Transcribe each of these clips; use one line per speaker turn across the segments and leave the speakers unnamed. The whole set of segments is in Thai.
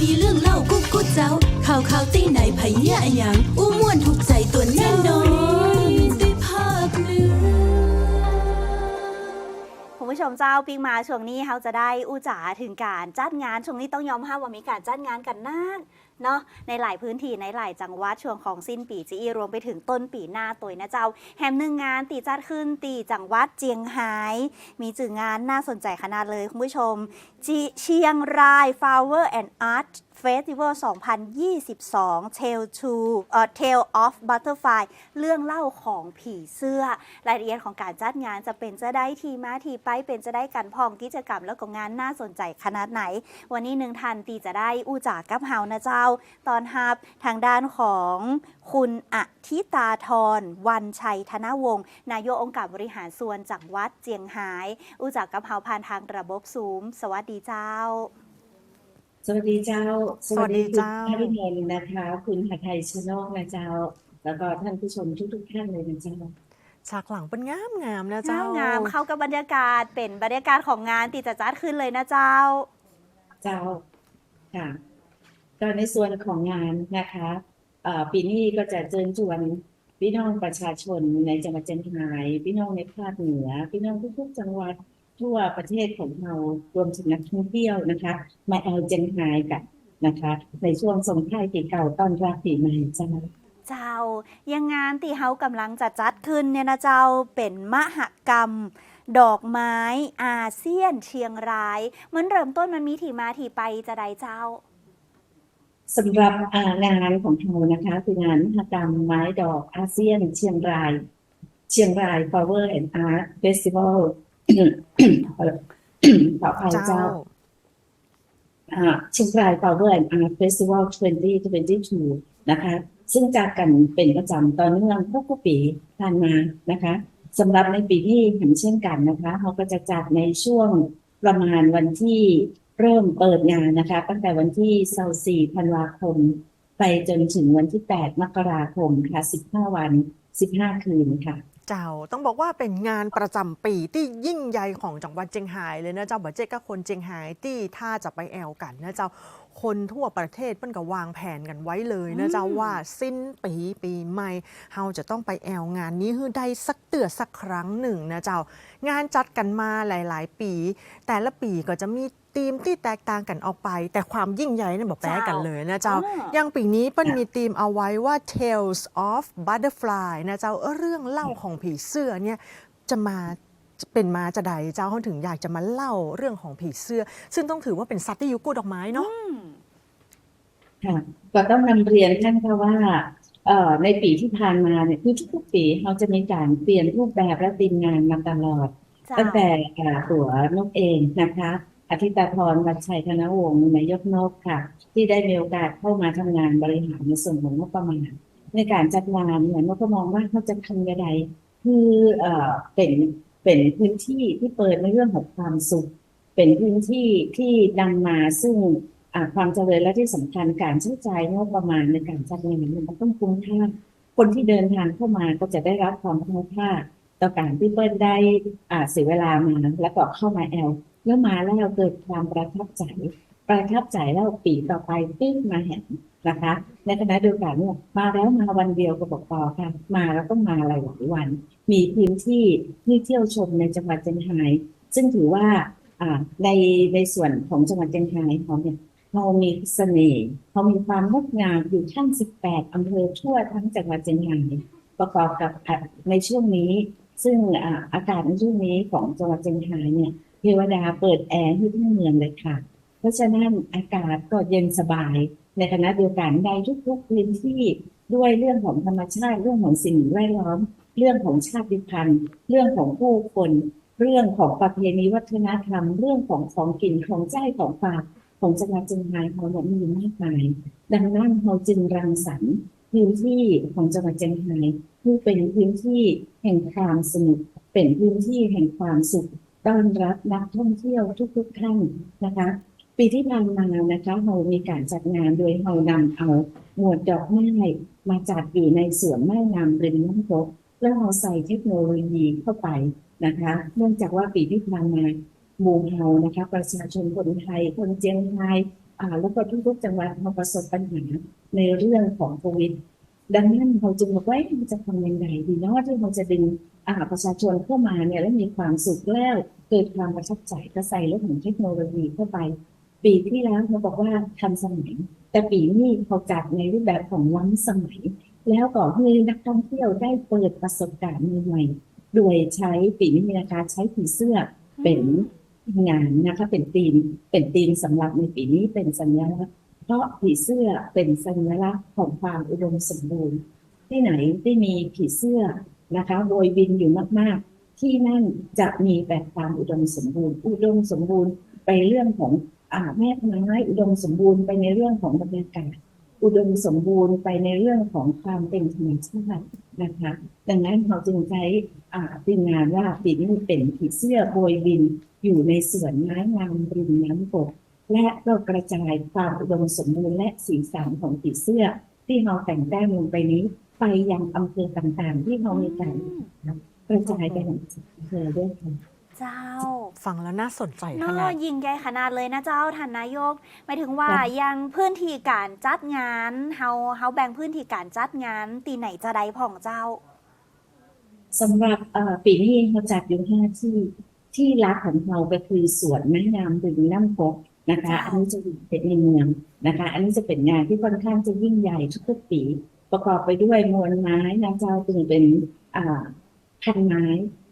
มีเรื่องเล่ากุ๊กกุ๊กเจ้า ข่าวข่าวตีไหนไผเหี้ยอะหยังอู้ม่วนถูกใจตัวแน่นอนาคเหนือ
คุณผู้ชมเจ้าปิงมาช่วงนี้เขาจะได้อู้จ๋าถึงการจัดงานช่วงนี้ต้องยอมห้าว่ามีการจัดงานกันนาน เนาะในหลายพื้นที่ในหลายจังหวัดช่วงของสิ้นปีจีอีรวมไปถึงต้นปีหน้าตัวนะเจ้า แฮมหนึ่งงานตีจัดขึ้นตีจังหวัดเจียงไฮ้มีจื่องานน่าสนใจขนาดเลยคุณผู้ชมจีเชียงราย Flower and Art Festival 2022 Tale to เอ่อ Tale of Butterfly เรื่องเล่าของผีเสื้อ รายละเอียดของการจัดงานจะเป็นจะได้ทีมาทีไปเป็นจะได้กันพองกิจกรรมแล้วก็งานน่าสนใจขนาดไหน วันนี้หนึ่งทันตีจะได้อู้จากกับเฮานะเจ้า ตอนฮับทางด้านของคุณอธิตาธรวันชัยธนวงศ์นายกองค์การบริหารส่วนจังหวัดเจียงไฮ้อู้จากกับเฮาผ่านทางระบบซูม สวัสดีเจ้า
สวัสดีเจ้า
สวัสดีเจ้า
คุณพริมลนะคะ คุณหัทไทยชโนกนะเจ้า แล้วก็ท่านผู้ชมทุกๆท่านเลยนะเจ้า
ฉากหลังเป็นงามงามๆนะ
เจ้า
เจ้างา
มเข้ากับบรรยากาศเป็นบรรยากาศของงานตีจะจัดขึ้นเลยนะเจ้า
เจ้าค่ะก็ในส่วนของงานนะคะเอ่อปีนี้ก็จะเชิญชวนพี่น้องประชาชนในจังหวัดเชียงรายพี่น้องในภาคเหนือพี่น้องทุกๆจังหวัด ทั่วประเทศของเรารวมถึงนักท่องเที่ยวนะคะ มาแอลเจียงรายกันนะคะ ในช่วงส่งท้ายปีเก่าต้อนรับปีใหม่เจ้า
เจ้า ยังงานที่เฮากำลังจะจัดขึ้นเนี่ยนะเจ้าเป็นมหกรรม ดอกไม้อาเซียนเชียงรายเหมือนเริ่มต้นมันมีที่มาที่ไปจะได้เจ้า
สำหรับอ่างานของเรานะคะคืองานมหกรรมไม้ดอกอาเซียนเชียงราย เชียงราย Flower and Art Festival ขออภัย
เจ้า
เจ้าอ่าเชียงราย Flower and Art Festival 2022 นะคะ ซึ่งจัดกันเป็นประจำตอนเนื่องทุกๆปีผ่านมานะคะสำหรับในปีที่เห็นเช่นกันนะคะเขาก็จะจัดในช่วงประมาณวันที่เริ่มเปิดงานนะคะ ตั้งแต่วันที่24ธันวาคม ไปจนถึงวันที่ 8 มกราคมค่ะ 15 วัน 15 คืนค่ะ
เจ้า ต้องบอกว่าเป็นงานประจำปีที่ยิ่งใหญ่ของจังหวัดเจียงไฮ้เลยนะเจ้าบัจเจก็คนเจียงไฮ้ที่ถ้าจะไปแอลกันนะเจ้าคนทั่วประเทศเปิ้นก็วางแผนกันไว้เลยนะเจ้าว่าสิ้นปีปีใหม่เฮาจะต้องไปแอลงานนี้ให้ได้สักเตือสักครั้งหนึ่งนะเจ้างานจัดกันมาหลาย ๆ ปี แต่ละปีก็จะมี ธีมที่แตกต่างกันออกไป แต่ความยิ่งใหญ่เนี่ยบอกแพ้กันเลยนะเจ้า
อ่า
อย่างปีนี้เปิ้ลมีธีมเอาไว้ว่า Tales of Butterfly นะเจ้าเอ้อเรื่องเล่าของผีเสื้อเนี่ยจะมาจะเป็นมาจะใดเจ้าเขาถึงอยากจะมาเล่าเรื่องของผีเสื้อ ซึ่งต้องถือว่าเป็นสัตว์ที่อยู่กู้ดอกไม้เนาะ
ค่ะก็ต้องนำเรียนท่านค่ะว่าเอ่อในปีที่ผ่านมาเนี่ยคือทุกๆปีเราจะมีการเปลี่ยนรูปแบบและทีมงานมาตลอด
เจ้า
ตั้งแต่อ่าตัวนกเองนะคะ อธิตาพรวัชชัยธนวงศ์นายกนกค่ะ ที่ได้มีโอกาสเข้ามาทำงานบริหารในส่วนของงบประมาณในการจัดงานเนี่ยนกก็มองว่าเขาจะทำยังไงคือเอ่อเป็นเป็นพื้นที่ที่เปิดในเรื่องของความสุข เป็นพื้นที่ที่นำมาซึ่งความเจริญและที่สำคัญการใช้จ่ายงบประมาณในการจัดงานเนี่ยมันต้องคุ้มค่าคนที่เดินทางเข้ามาก็จะได้รับความคุ้มค่าต่อการที่เปิ้ลได้เสียเวลามาแล้วก็เข้ามาแอล แล้วมาแล้วเกิดความประทับใจ ประทับใจแล้วปีต่อไปตึ้งมาเห็นนะคะ ในขณะเดียวกันเนี่ยมาแล้วมาวันเดียวก็บอกต่อค่ะ มาแล้วต้องมาหลายๆวัน มีพื้นที่ที่เที่ยวชมในจังหวัดเชียงรายซึ่งถือว่าในในส่วนของจังหวัดเชียงรายเขาเนี่ยเรามีเสน่ห์เรามีความงดงามอยู่ทั้ง 18 อำเภอทั่วทั้งจังหวัดเชียงรายประกอบกับในช่วงนี้ ซึ่งอาอากาศในช่วงนี้ของจังหวัดเชียงรายเนี่ย เทวดาเปิดแอร์ให้ทั้งเมืองเลยค่ะ เพราะฉะนั้นอากาศก็เย็นสบาย ในขณะเดียวกันในทุกๆพื้นที่ด้วยเรื่องของธรรมชาติ เรื่องของสิ่งแวดล้อม เรื่องของชาติพันธุ์ เรื่องของผู้คน เรื่องของประเพณีวัฒนธรรม เรื่องของของกินของใจของฝากของจังหวัดเชียงรายเราเนี่ยมีมากมายดังนั้นเราจึงรังสรรค์พื้นที่ของจังหวัดเชียงรายที่เป็นพื้นที่แห่งความสนุกเป็นพื้นที่แห่งความสุข ต้อนรับนักท่องเที่ยวทุกๆท่านนะคะ ปีที่ผ่านมานะคะเรามีการจัดงานโดยเรานำเอาหมวดดอกไม้มาจัดอยู่ในสวนไม้งามริมน้ำตกแล้วเราใส่เทคโนโลยีเข้าไปนะคะ เนื่องจากว่าปีที่ผ่านมาหมู่เฮานะคะ ประชาชนคนไทยคนเจียงไฮอ่าแล้วก็ทุกๆจังหวัดเขาประสบปัญหาในเรื่องของโควิดดังนั้นเราจึงบอกว่าเอ๊ะมันจะทำยังไงดีเนาะที่เราจะดึง ประชาชนเข้ามาเนี่ยแล้วมีความสุขแล้วเกิดความประทับใจก็ใส่เรื่องของเทคโนโลยีเข้าไป ปีที่แล้วเขาบอกว่าทันสมัย แต่ปีนี้เขาจัดในรูปแบบของล้ำสมัย แล้วก็ให้นักท่องเที่ยวได้เปิดประสบการณ์ใหม่โดยใช้ปีนี้มีการใช้ผีเสื้อเป็นงานนะคะเป็นธีมเป็นธีมสำหรับในปีนี้เป็นสัญลักษณ์เพราะผีเสื้อเป็นสัญลักษณ์ของความอุดมสมบูรณ์ ที่ไหนที่มีผีเสื้อ นะคะโดยบินอยู่มาก ๆ ที่นั่นจะมีแต่ความอุดมสมบูรณ์ อุดมสมบูรณ์ไปเรื่องของอ่าแม่ไม้อุดมสมบูรณ์ไปในเรื่องของบรรยากาศอุดมสมบูรณ์ไปในเรื่องของความเป็นธรรมชาตินะคะดังนั้นเราจึงใช้ทีมงานว่าปีนี้เป็นผีเสื้อโบยบินอยู่ในสวนไม้งามริมน้ำกกและก็กระจายความอุดมสมบูรณ์และสีสันของผีเสื้อ ที่เราแต่งแต้มลงไปนี้ ไปยังอำเภอต่างๆ ที่เรามีการกระจายไปยังอำเภอด้วยค่ะ
เจ้า
ฟังแล้วน่าสนใจข
เนาะ
นาด
ยิงใหญ่ขนาดเลยนะเจ้าท่านนายกหมายถึงว่า
ค่ะ
ยังพื้นที่การจัดงานเฮาเฮาแบ่งพื้นที่การจัดงานตีไหนจะได้ผ่องเจ้า
สำหรับเอ่อปีนี้เราจัดอยู่ห้าที่ที่รักของเราก็คือสวนไม้งามบึงน้ำพกนะคะ
ค่ะ
อันนี้จะอยู่เป็นในเมืองนะคะ อันนี้จะเป็นงานที่ค่อนข้างจะยิ่งใหญ่ทุกๆปี ประกอบไปด้วยมวลไม้นะเจ้าจึงเป็นพันไม้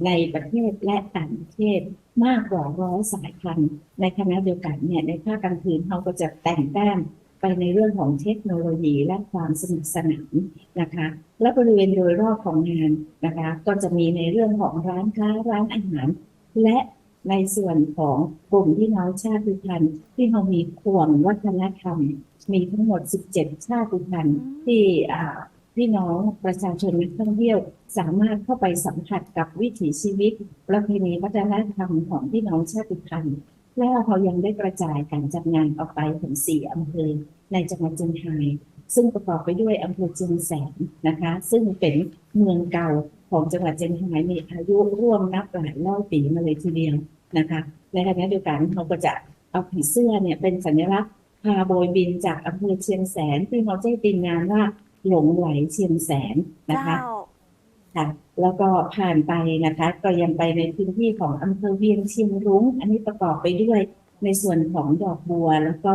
ในประเทศและต่างประเทศมากกว่าร้อยสายพันธุ์ในคณะเดียวกันเนี่ยในภาคกลางคืนเราก็จะแต่งแต้มไปในเรื่องของเทคโนโลยีและความสนุกสนานนะคะ และบริเวณโดยรอบของงานนะคะ ก็จะมีในเรื่องของร้านค้าร้านอาหาร และ ในส่วนของกลุ่มที่น้องชาติพันธุ์ที่เรามีข่วงวัฒนธรรม มีทั้งหมด 17 ชาติพันธุ์ที่อ่าพี่น้องประชาชนนักท่องเที่ยว สามารถเข้าไปสัมผัสกับวิถีชีวิต ประเพณีวัฒนธรรมของพี่น้องชาติพันธุ์และเขายังได้กระจายการจัดงานออกไปถึงสี่อำเภอในจังหวัดเชียงรายซึ่งประกอบไปด้วยอำเภอเชียงแสนนะคะ ซึ่งเป็นเมืองเก่า ของจังหวัดเชียงรายมีอายุร่วมนับหลายร้อยปีมาเลยทีเดียวนะคะ ในขณะเดียวกันเขาก็จะเอาผีเสื้อเนี่ยเป็นสัญลักษณ์พาโบยบินจากอำเภอเชียงแสนที่เขาใช้ตีมงานว่าหลงไหลเชียงแสนนะคะ
เจ้า
ค่ะแล้วก็ผ่านไปนะคะ ก็ยังไปในพื้นที่ของอำเภอเวียงเชียงรุ้ง อันนี้ประกอบไปด้วยในส่วนของดอกบัวแล้วก็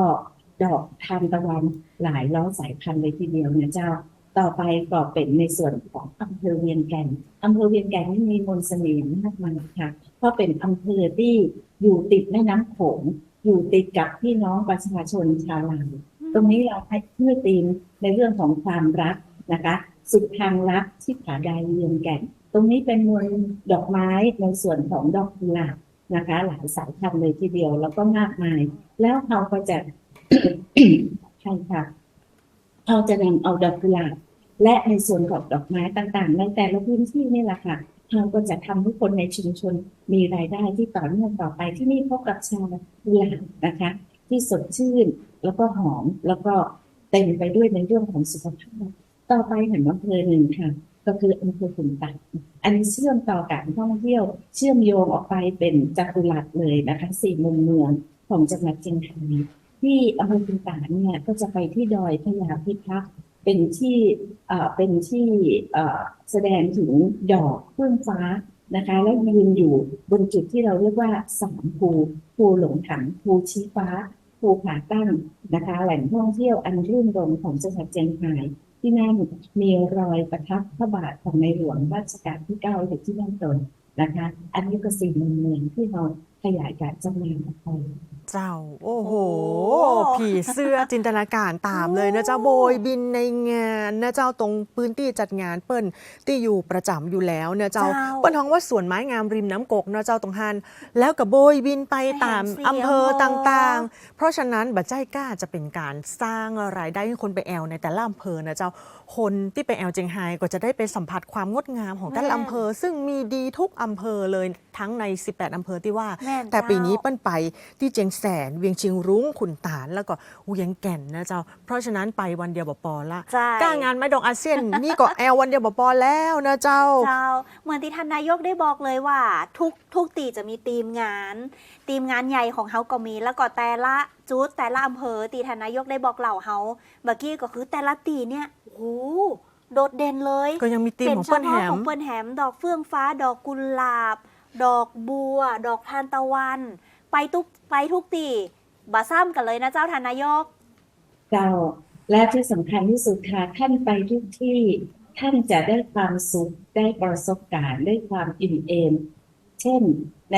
ดอกทานตะวันหลายร้อยสายพันธุ์เลยทีเดียวนะเจ้า ต่อไปก็เป็นในส่วนของอำเภอเวียงแก่นอำเภอเวียงแก่นนี่มีมนต์เสน่ห์มากมายค่ะเพราะเป็นอำเภอที่อยู่ติดแม่น้ำโขงอยู่ติดกับพี่น้องประชาชนชาวลาวตรงนี้เราให้เพื่อตีมในเรื่องของความรักนะคะ สุดทางรักที่ผาดายเวียงแก่น ตรงนี้เป็นมวลดอกไม้ในส่วนของดอกกุหลาบนะคะ หลายสายพันธุ์เลยทีเดียวแล้วก็มากมาย แล้วเขาก็จะใช่ค่ะเขาจะนำเอาดอกกุหลาบ และในส่วนของดอกไม้ต่างๆ ในแต่ละพื้นที่นี่แหละค่ะเราก็จะทำให้คนในชุมชนมีรายได้ที่ต่อเนื่องต่อไปที่นี่พบกับชากุหลานะคะ ที่สดชื่นแล้วก็หอมแล้วก็เต็มไปด้วยในเรื่องของสุขภาพ ต่อไปเห็นอำเภอหนึ่งค่ะ ก็คืออำเภอขุนตาลอันนี้เชื่อมต่อการท่องเที่ยว เชื่อมโยงออกไปเป็นจัตุรัสเลยนะคะสี่มุมเมืองของจังหวัดเชียงรายที่อำเภอขุนตาลเนี่ยก็จะไปที่ดอยพญาพิทักษ์ เป็นที่เป็นที่แสดงถึงดอกเฟื่องฟ้านะคะและยืนอยู่บนจุดที่เราเรียกว่าสามภูภูหลงถังภูชี้ฟ้าภูผาตั้งนะคะ แหล่งท่องเที่ยวอันรื่นรมของจังหวัดเชียงรายที่นั่นมีรอยประทับพระบาทของในหลวงรัชกาลที่เก้าอยู่ที่นั่นตนนะคะ อันนี้ก็สิ่งหนึ่งเมืองที่เราขยายการจำหน่ายออกไป
เจ้า โอ้โห
โอ้
ผีเสื้อจินตนาการตามเลยนะเจ้าโบยบินในงานนะเจ้าตรงพื้นที่จัดงานเปิ้นที่อยู่ประจำอยู่แล้วนะเจ้า
เจ้า
เปิ้นท้องว่าสวนไม้งามริมน้ำกกนะเจ้าตรงฮันแล้วกับโบยบินไปตาม
แห่งเสียง
อำเภอ
โอ้
ต่างๆ เพราะฉะนั้นบัจใจกล้าจะเป็นการสร้างรายได้ให้คนไปแอลในแต่ละอำเภอนะเจ้าคนที่ไปแอลเจียงไฮ้ก็จะได้ไปสัมผัสความงดงามของแต่ละอำเภอ ซึ่งมีดีทุกอำเภอเลยทั้งใน 18อำเภอที่ว่า
แม่น
แต่ปีนี้
เจ้า
เปิ้นไปที่เจียงแสน เวียงชิงรุ้งขุนตาลแล้วก็เวียงแก่นนะเจ้า เพราะฉะนั้นไปวันเดียวบปอละ
ใช่
ก้างานไม้ดอกอาเซียน นี่ก็แอลวันเดียวบปอแล้วนะเจ้า
เจ้าเหมือนที่ท่านนายกได้บอกเลยว่า ทุกทุกตีจะมีทีมงานทีมงานใหญ่ของเฮาก็มี แล้วก็แต่ละจุดแต่ละอำเภอตีท่านนายกได้บอกเหล่าเฮาเมื่อกี้ก็คือแต่ละตีเนี่ยโอ้โหโดดเด่นเลย
ก็ยังมีทีม
เป็น
ของ
เฉ
เปิ้ลแห
พาะข
ม
องเปิ้ลแหม ดอกเฟื่องฟ้า ดอกกุหลาบ ดอกบัว ดอกทานตะวัน ไปทุกไปทุกตีบาซ้ำกันเลยนะเจ้าทานนายก
เจ้าและที่สำคัญที่สุดค่ะท่านไปทุกที่ท่านจะได้ความสุขได้ประสบการณ์ได้ความอิ่มเอมเช่นใน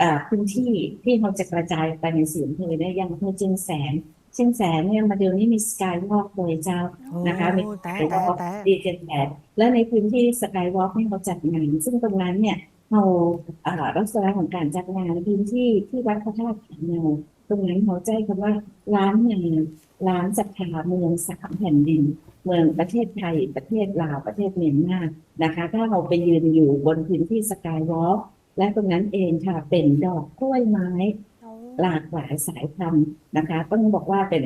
อ่าพื้นที่ที่เราจะกระจายไปในสีอำเภอเนี่ยอยังอำเภอเชียงแสนเชียงแสนเนี่ยมาเดี๋ยวนี้มีสกายวอล์กเลยเจ้านะคะมี
โอ้แต่
สกายวอล์ก
แต่
ดีเจนแปดและในพื้นที่สกายวอล์กเนี่ยเขาจัดงานซึ่งตรงนั้นเนี่ย เราอ่าลักษณะของการจัดงานพื้นที่ที่วัดพระธาตุผาเนาตรงนั้นเขาใจคำว่าร้านงานร้านศรัทธาเมืองสามแผ่นดิน เมืองประเทศไทย ประเทศลาวประเทศเมียนมานะคะ ถ้าเราไปยืนอยู่บนพื้นที่สกายวอล์กและตรงนั้นเองค่ะเป็นดอกกล้วยไม้ หลากหลายสายพันธุ์นะคะต้องบอกว่าเป็น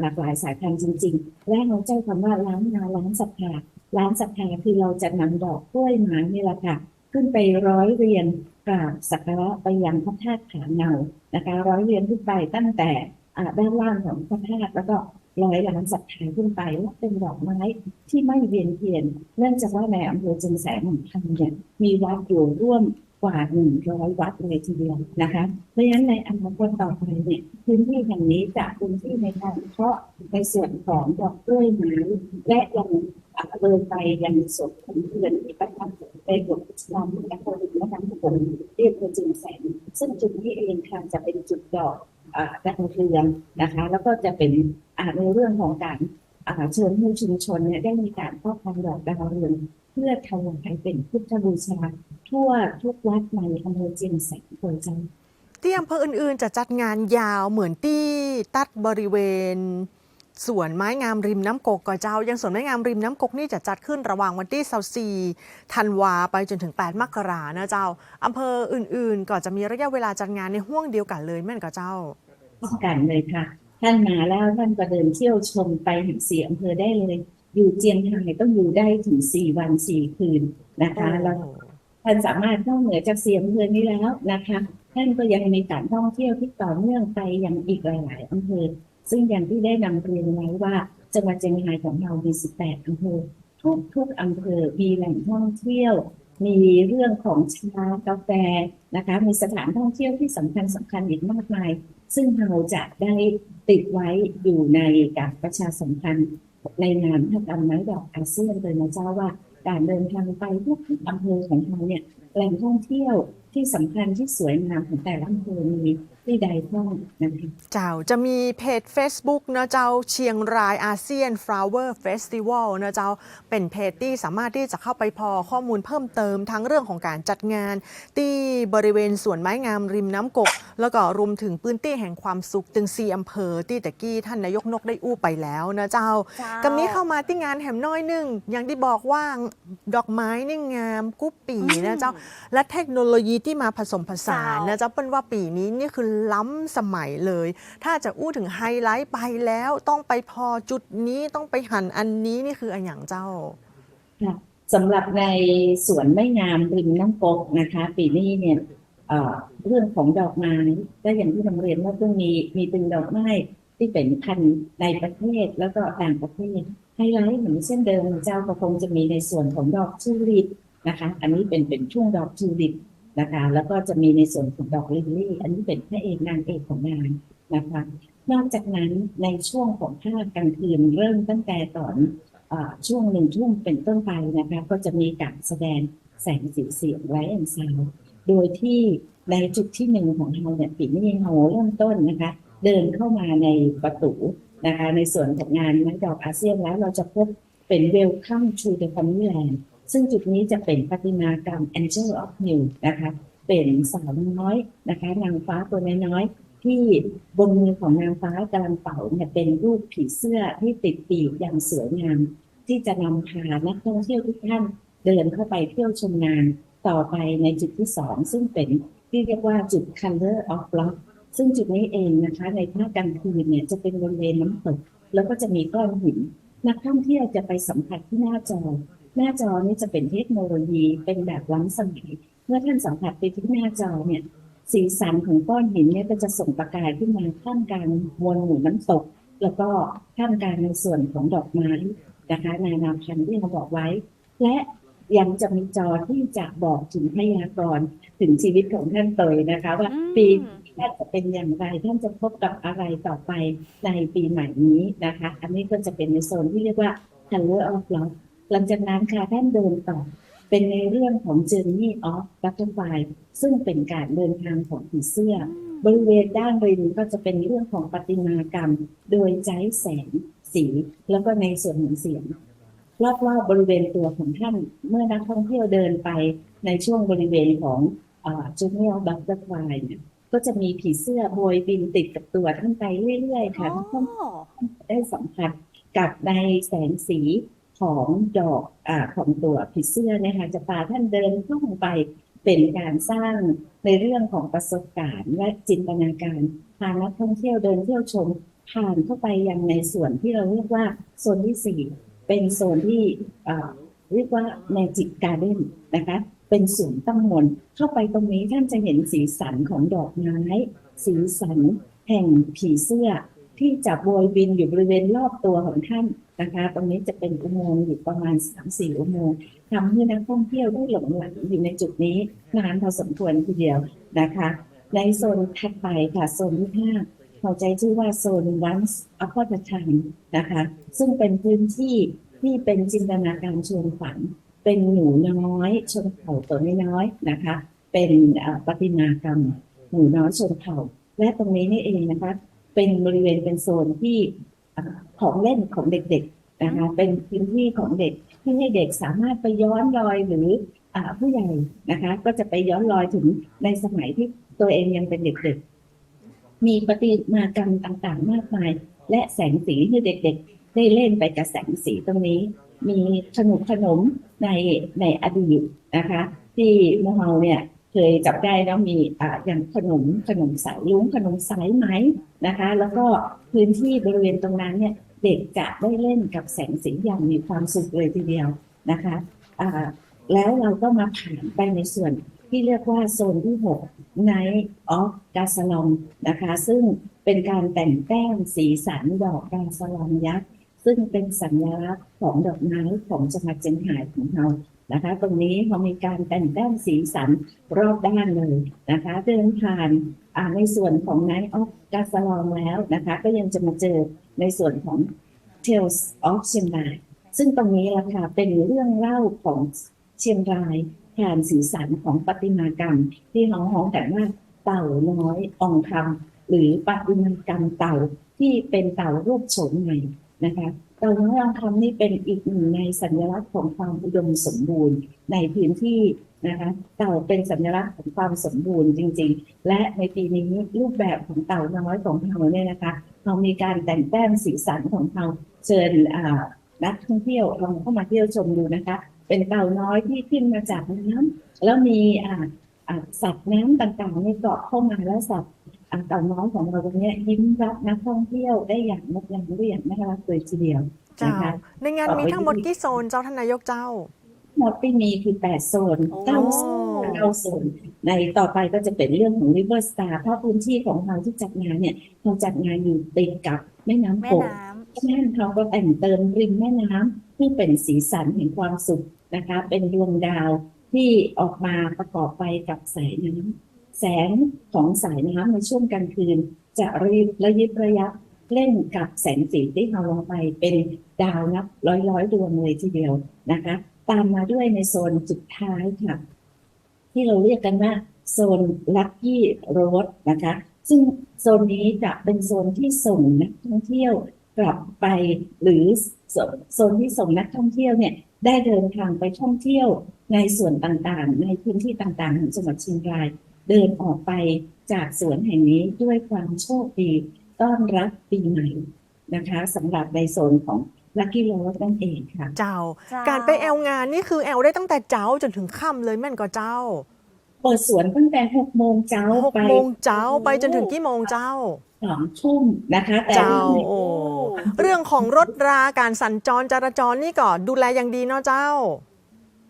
หลากหลายสายพันธุ์จริง ๆ และเราใจคำว่าร้านนาร้านศรัทธาร้านศรัทธาคือเราจะนำดอกกล้วยไม้นี่แหละค่ะ ขึ้นไปร้อยเรียนกราบสักการะไปยังพระธาตุขาเงานะคะ ร้อยเรียนขึ้นไปตั้งแต่ด้านล่างของพระธาตุแล้วก็ร้อยล้านศรัทธาขึ้นไปว่าเป็นดอกไม้ที่ไม่เวียนเทียน เนื่องจากว่าในอำเภอจึงแสงของพันเนี่ยมีวัดอยู่ร่วม กว่าหนึ่งร้อยวัดเลยทีเดียวนะคะ เพราะฉะนั้นในอนาคตต่อไปเนี่ยพื้นที่แห่งนี้จะเป็นที่ในการเพาะในส่วนของดอกกล้วยไม้และยังอ่าเลยไปยังส่วนของเพื่อนที่ประทับในบทลามและคนนะคะผมเรียกว่าจึงแสงซึ่งจุดนี้เองค่ะจะเป็นจุดดอกอ่าดาวเรืองนะคะ แล้วก็จะเป็นในเรื่องของการเชิญให้ชุมชนเนี่ยได้มีการครอบครองดอกดาวเรือง พื่อถวายเป็นพุทธบูชาทั่วทุกวัดในอำเภอเจียงแสนโดยเจ้า
ที่อำเภออื่นๆ จะจัดงานยาวเหมือนที่ตัดบริเวณสวนไม้งามริมน้ำกกก็เจ้า ยังสวนไม้งามริมน้ำกกนี่จะจัดขึ้นระหว่างวันที่24ธันวาไปจนถึง 8 มกรานะเจ้าอำเภออื่นๆ ก็จะมีระยะเวลาจัดงานในห่วงเดียวกันเลยแม่นกับเจ้า
ต้องกันเลยค่ะ ท่านมาแล้วท่านก็เดินเที่ยวชมไปถึงสี่อำเภอได้เลย อยู่เจียงไฮ้ต้องอยู่ได้ถึงสี่วันสี่คืนนะคะแล้วท่านสามารถนอกเหนือจากสี่อำเภอนี้แล้วนะคะ ท่านก็ยังมีการท่องเที่ยวที่ต่อเนื่องไปยังอีกหลาย ๆอำเภอ ซึ่งอย่างที่ได้นำเรียนไว้ว่าจังหวัดเชียงรายของเรามี18อำเภอ ทุกทุกๆอำเภอมีแหล่งท่องเที่ยว มีเรื่องของชากาแฟนะคะ มีสถานท่องเที่ยวที่สำคัญสำคัญอีกมากมาย ซึ่งเราจะได้ติดไว้อยู่ในการประชาสัมพันธ์ ในงานพระการไม้ดอกอาเซียนเลยนะเจ้าว่า การเดินทางไปทุกอำเภอของเราเนี่ยแหล่งท่องเที่ยวที่สำคัญที่สวยงามของแต่ละอำเภอมีที่ใดบ้างนะคะ
เจ้าจะมีเพจ Facebook นะเจ้าเชียงรายอาเซียน Flower Festival นะเจ้าเป็นเพจที่สามารถที่จะเข้าไปพอข้อมูลเพิ่มเติมทั้งเรื่องของการจัดงาน ที่บริเวณสวนไม้งามริมน้ำกก แล้วก็รวมถึงพื้นที่แห่งความสุขถึงสีอำเภอที่ตะกี้ท่านนายกนกได้อู้ไปแล้วนะเจ้า
เจ้า
กับนี้เข้ามาที่งานแหมน้อยหนึ่งอย่างที่บอกว่าดอกไม้นี่งามกุ๊บปีนะเจ้าและเทคโนโลยีที่มาผสมผสาน
เจ้าน
นะเจ้าเปิ้ลว่าปีนี้นี่คือล้ำสมัยเลย ถ้าจะอู้ถึงไฮไลท์ไปแล้วต้องไปพอจุดนี้ต้องไปหันอันนี้นี่คืออันอย่างเจ้า
ค่ะสำหรับในสวนไม้งามริมน้ำกกนะคะ ปีนี้เนี่ยเอ่อเรื่องของดอกไม้ก็อย่างที่นำเรียนว่าต้องมีมีเป็นดอกไม้ที่เป็นพันธุ์ในประเทศแล้วก็ต่างประเทศไฮไลท์เหมือนเช่นเดิมเจ้าก็คงจะมีในส่วนของดอกทิวลิปนะคะ อันนี้เป็นเป็นช่วงดอกทิวลิป นะคะ แล้วก็จะมีในส่วนของดอกลิลลี่ อันนี้เป็นพระเอกนางเอกของงานนะคะ นอกจากนั้นในช่วงของภาคกลางคืนเริ่มตั้งแต่ตอนอช่วงหนึ่งทุ่มเป็นต้นไปนะคะ ก็จะมีการแสดงแสงสีเสียงไลท์แอนซาวโดยที่ในจุดที่หนึ่งของเราเนี่ยปีนี้เราเริ่มต้นนะคะ เดินเข้ามาในประตูนะคะ ในส่วนของงานไม้ดอกอาเซียนแล้วเราจะพบเป็น Welcome to the Familyland ซึ่งจุดนี้จะเป็นประติมากรรม Angel of New นะคะ เป็นสาวน้อยนะคะ นางฟ้าตัวน้อยที่บนมือของนางฟ้ากำลังเป่าเนี่ยเป็นรูปผีเสื้อที่ติดปีกอย่างสวยงาม ที่จะนำพานักท่องเที่ยวทุกท่านเดินเข้าไปเที่ยวชมงานต่อไปในจุดที่สองซึ่งเป็นที่เรียกว่าจุด color of block ซึ่งจุดนี้เองนะคะ ในภาคกลางคืนเนี่ยจะเป็นบริเวณน้ำตกแล้วก็จะมีก้อนหิน นักท่องเที่ยวจะไปสัมผัสที่หน้าจอ หน้าจอนี่จะเป็นเทคโนโลยีเป็นแบบล้ำสมัย เมื่อท่านสัมผัสไปที่หน้าจอเนี่ยสีสันของก้อนหินเนี่ยก็จะส่งประกายขึ้นมาท่ามกลางมวลหมู่น้ำตก แล้วก็ท่ามกลางในส่วนของดอกไม้นะคะนานาพันธุ์ที่เราบอกไว้ และยังจะมีจอที่จะบอกถึงพยากรณ์ถึงชีวิตของท่านเตยนะคะ ว่าปีท่านจะเป็นอย่างไรท่านจะพบกับอะไรต่อไปในปีใหม่นี้นะคะ อันนี้ก็จะเป็นในโซนที่เรียกว่า Color of Love หลังจากนั้นค่ะท่านเดินต่อเป็นในเรื่องของ Journey of Butterfly ซึ่งเป็นการเดินทางของผีเสื้อ บริเวณด้านริมก็จะเป็นเรื่องของประติมากรรม โดยใช้แสงสี แล้วก็ในส่วนของเสียงรอบๆบริเวณตัวของท่านเมื่อนักท่องเที่ยวเดินไปในช่วงบริเวณของจูเนียร์บัตเตอร์ฟลายเนี่ยก็จะมีผีเสื้อโบยบินติดกับตัวท่านไปเรื่อยๆค่ะ
อ๋อ
ท่านได้สัมผัสกับในแสงสี ของดอกอของตัวผีเสื้อนะคะจะพาท่านเดินท่งไปเป็นการสร้างในเรื่องของประสบการณ์และจินตนาการพานักท่องเที่ยวเดินเที่ยวชมผ่านเข้าไปยังในส่วนที่เราเรียกว่าโซนที่สี่เป็นโซนที่เรียกว่า Magic Garden นนะคะเป็นสวนตั้งมนต์เข้าไปตรงนี้ท่านจะเห็นสีสันของดอกไม้สีสันแห่งผีเสื้อที่จะโบยบินอยู่บริเวณรอบตัวของท่าน นะคะ ตรงนี้จะเป็นอุโมงค์อยู่ประมาณ3-4อุโมงค์ทำให้นักท่องเที่ยวได้หลงไหลอยู่ในจุดนี้นานพอสมควรทีเดียวนะคะ ในโซนถัดไปค่ะโซนที่ห้าเราใจชื่อว่าโซน once upon a time นะคะ ซึ่งเป็นพื้นที่ที่เป็นจินตนาการชวนฝัน เป็นหนูน้อยชนเผ่าตัวน้อยนะคะ เป็นประติมากรรมหนูน้อยชนเผ่า และตรงนี้นี่เองนะคะ เป็นบริเวณเป็นโซนที่ ของเล่นของเด็กๆนะคะเป็นพื้นที่ของเด็กที่ให้เด็กสามารถไปย้อนรอยหรืออ่าผู้ใหญ่นะคะ ก็จะไปย้อนรอยถึงในสมัยที่ตัวเองยังเป็นเด็กๆ มีประติมากรรมต่างๆ มากมาย และแสงสีให้เด็กๆ ได้เล่นไปกับแสงสีตรงนี้ มีขนมขนมในในอดีตนะคะ ที่โมเฮาเนี่ย เคยจับได้แล้วมีอ่าอย่างขนมขนมสายลุ้งขนมสายไหมนะคะ แล้วก็พื้นที่บริเวณตรงนั้นเนี่ยเด็กจะได้เล่นกับแสงสีอย่างมีความสุขเลยทีเดียวนะคะอ่าแล้วเราก็มาผ่านไปในส่วนที่เรียกว่าโซนที่6 Night of g a s a l o n นะคะ ซึ่งเป็นการแต่งแต้มสีสันดอกกาสลองยักษ์ซึ่งเป็นสัญลักษณ์ของดอกไม้ของจังหวัดเชียงรายของเรา นะคะ ตรงนี้เรามีการแต่งแต้มสีสันรอบด้านเลยนะคะเดินผ่านในส่วนของไนท์ออฟกาสลองแล้วนะคะ ก็ยังจะมาเจอในส่วนของ Tales of เชียงรายซึ่งตรงนี้ละค่ะเป็นเรื่องเล่าของเชียงรายผ่านสีสันของประติมากรรม ที่เราฮ้องกันว่าเต่าน้อยองคำหรือประติมากรรมเต่าที่เป็นเต่ารูปโฉมใหม่ นะคะเต่าน้อยทองคำนี่เป็นอีกหนึ่งในสัญลักษณ์ของความอุดมสมบูรณ์ในพื้นที่นะคะเต่าเป็นสัญลักษณ์ของความสมบูรณ์จริง ๆ และในปีนี้รูปแบบของเต่าน้อยของเราเนี่ยนะคะเรามีการแต่งแต้มสีสันของเราเชิญนักท่องเที่ยวลองเข้ามาเที่ยวชมดูนะคะ เป็นเต่าน้อยที่ขึ้นมาจากน้ำแล้วมีสัตว์น้ำต่างๆในเกาะเข้ามาแล้วสัตว์ ต่าน้อยของเราตรงเนี้ยยิ้มรับนักท่องเที่ยวได้อย่างงดงามด้วยอย่างน่ารักเลยทีเดียว
เจ้า
นะคะ
ในงานมีทั้งหมดกี่โซนเจ้าท่านนายกเจ้า
หมดที่มีคือแปดโซน
โอ้
เก้าโซนเก้าโซนในต่อไปก็จะเป็นเรื่องของ River Star เพราะพื้นที่ของเราที่จัดงานเนี่ยเราจัดงานอยู่ติดกับแม่น้ำ
แม่
โขง
น้
ฉะนั้นเขาก็แต่งเติมริมแม่น้ำที่เป็นสีสันแห่งความสุขนะคะ เป็นดวงดาวที่ออกมาประกอบไปกับสายน้ำ แสงของสายน้ำในช่วงกลางคืน จะรีบระยิบระยับเล่นกับแสงสีที่เราลงไปเป็นดาวนับร้อยร้อยดวงเลยทีเดียวนะคะ ตามมาด้วยในโซนสุดท้ายค่ะ ที่เราเรียกกันว่าโซนลัคกี้โรดนะคะ ซึ่งโซนนี้จะเป็นโซนที่ส่งนักท่องเที่ยวกลับไปหรือโซโซนที่ส่งนักท่องเที่ยวเนี่ยได้เดินทางไปท่องเที่ยวในส่วนต่างๆ ในพื้นที่ต่างๆของจังหวัดเชียงราย เดินออกไปจากสวนแห่งนี้ด้วยความโชคดีต้อนรับปีใหม่นะคะสำหรับในโซนของลัคกี้โรดนั่นเองค่ะ
เจ้าำ
เจ้
การไปแอลงานนี่คือแอลได้ตั้งแต่เจ้าจนถึงค่ำเลยแม่นก็เจ้า
เปิดสวนตั้งแต่หกโมงเช้า
หก
ไป
โมงเจ้าไปจนถึงกี่โมงเจ้า
สองทุ่มนะคะ แต่
เจ้า
เรื่อง
โอ้เรื่องของรถราการสัญจรจราจรนี่ก็ดูแลอย่างดีเนาะเจ้า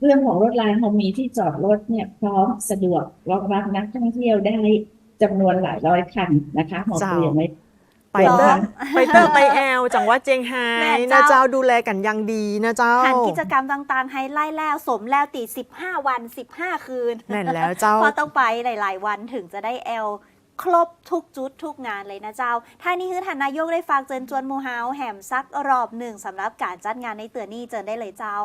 เรื่องของรถรางเรามีที่จอดรถเนี่ยพร้อมสะดวกรองรับนักท่องเที่ยวได้จำนวนหลายร้อยคันนะคะเรา
เจ้า
เตรียมไว้
ไปเตอร์ไปเตอร์ไปแอลจังหวัดเจียงไฮ้
แม่
นะ
เจ้า
เจ้าดูแลกันอย่างดีนะเจ้า
หันกิจกรรมต่างๆ ให้ไล่แล้วสมแล้วตี15 วัน 15 คืน
แน่นแล้วเจ้า
เพราะต้องไปหลาย ๆ วันถึงจะได้แอลครบทุกจุดทุกงานเลยนะเจ้า ท่านี้คือท่านนายกได้ฝากเจิญจวนหมูเฮาแหมซักรอบหนึ่งสำหรับการจัดงานในเตือนนี้เจิญได้เลยเจ้า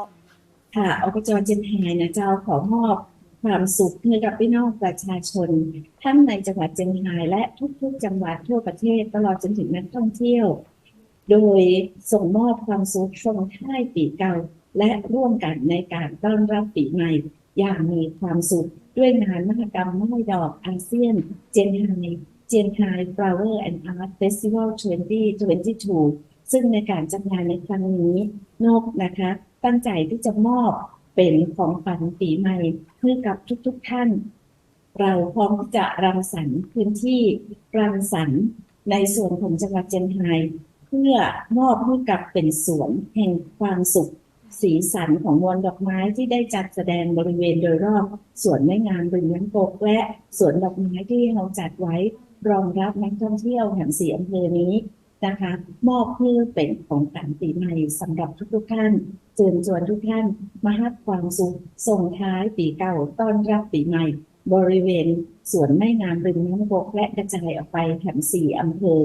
ค่ะอบจเจียงไฮ้นะเจ้าขอมอบความสุขให้กับพี่น้องประชาชน ทั้งในจังหวัดเจียงไฮ้และทุกๆ จังหวัดทั่วประเทศตลอดจนถึงนักท่องเที่ยว โดยส่งมอบความสุขส่งท้ายปีเก่า และร่วมกันในการต้อนรับปีใหม่ อย่างมีความสุข ด้วยงานมหกรรมไม้ดอกอาเซียน เจียงไฮ้เจียงไฮ้ Flower and Art Festival 2022 ซึ่งในการจัดงานในครั้งนี้นกนะคะ ตั้งใจที่จะมอบเป็นของขวัญปีใหม่ให้กับทุกๆท่าน เราพร้อมจะรังสรรค์พื้นที่รังสรรค์ในส่วนของจังหวัดเจียงไฮ้เพื่อมอบให้กับเป็นสวนแห่งความสุข สีสันของมวลดอกไม้ที่ได้จัดแสดงบริเวณโดยรอบสวนไม้งามริมน้ำกกและสวนดอกไม้ที่เราจัดไว้รองรับนักท่องเที่ยวแห่งสีอำเภอนี้ นะคะมอบเพื่อเป็นของขวัญปีใหม่สำหรับทุกๆท่านเชิญชวนทุกท่านมาให้ความสุขส่งท้ายปีเก่าต้อนรับปีใหม่ บริเวณสวนไม้งามริมน้ำบกและกระจายออกไปแถมสี่อำเภอ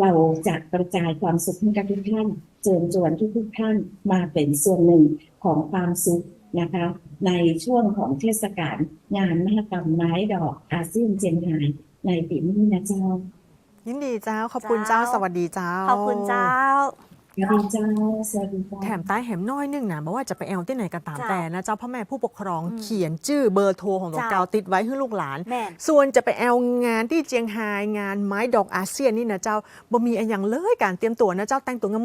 เราจะกระจายความสุขให้กับทุกท่านเชิญชวนทุกๆท่านมาเป็นส่วนหนึ่งของความสุขนะคะในช่วงของเทศกาลงานมหกรรมไม้ดอกอาเซียนเจียงไฮ้ในปีนี้นะเจ้า
ยินดีเจ้า ขอบคุณเจ้า
เจ้า
สวัสดีเจ้า
ขอบคุณเจ้า
สวัสดีเจ้าสวัสดีเจ้า
แถมใต้แหมน้อยหนึงนะไม่ว่าจะไปแอลที่ไหนก็ตาม
จ้ะ
แต่นะเจ้าพ่อแม่ผู้ปกครอง
อืม
เขียนชื่อเบอร์โทรของน้อง
จ้ะ
กาวติดไว้ให้ลูกหลาน
แม่น
ส่วนจะไปแอลงานที่เจียงไฮ้งานไม้ดอกอาเซียนนี่นะเจ้าบ่มีอะไรอย่างเลยการเตรียมตัวนะเจ้าแต่งตัวงา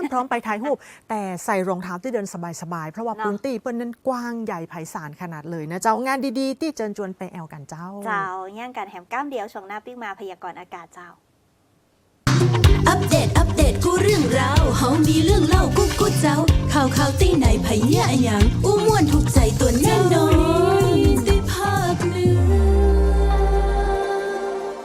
มๆพร้อมไปถ่ายรูปแต่ใส่รองเท้าที่เดินสบายๆเพราะว่า
เนาะ
พื้นที่เปิ้นนั้นกว้างใหญ่ไพศาลขนาดเลยนะเจ้างานดีๆ ที่เจิญจวนไปแอลกันเจ้า
เจ้าย่างกันแหมก้ามเดียวช่วงหน้าปิ๊กมาพยากรณ์อากาศเจ้า
อัปเดต อัป เรื่องราวเฮามีเรื่องเล่ากุ๊กกุ๊กเจ้า ข่าวข่าวตีไหนไผเนี่ยอย่งอู้ม่วนถูกใจตัวแน่นอนตีภาคหนือ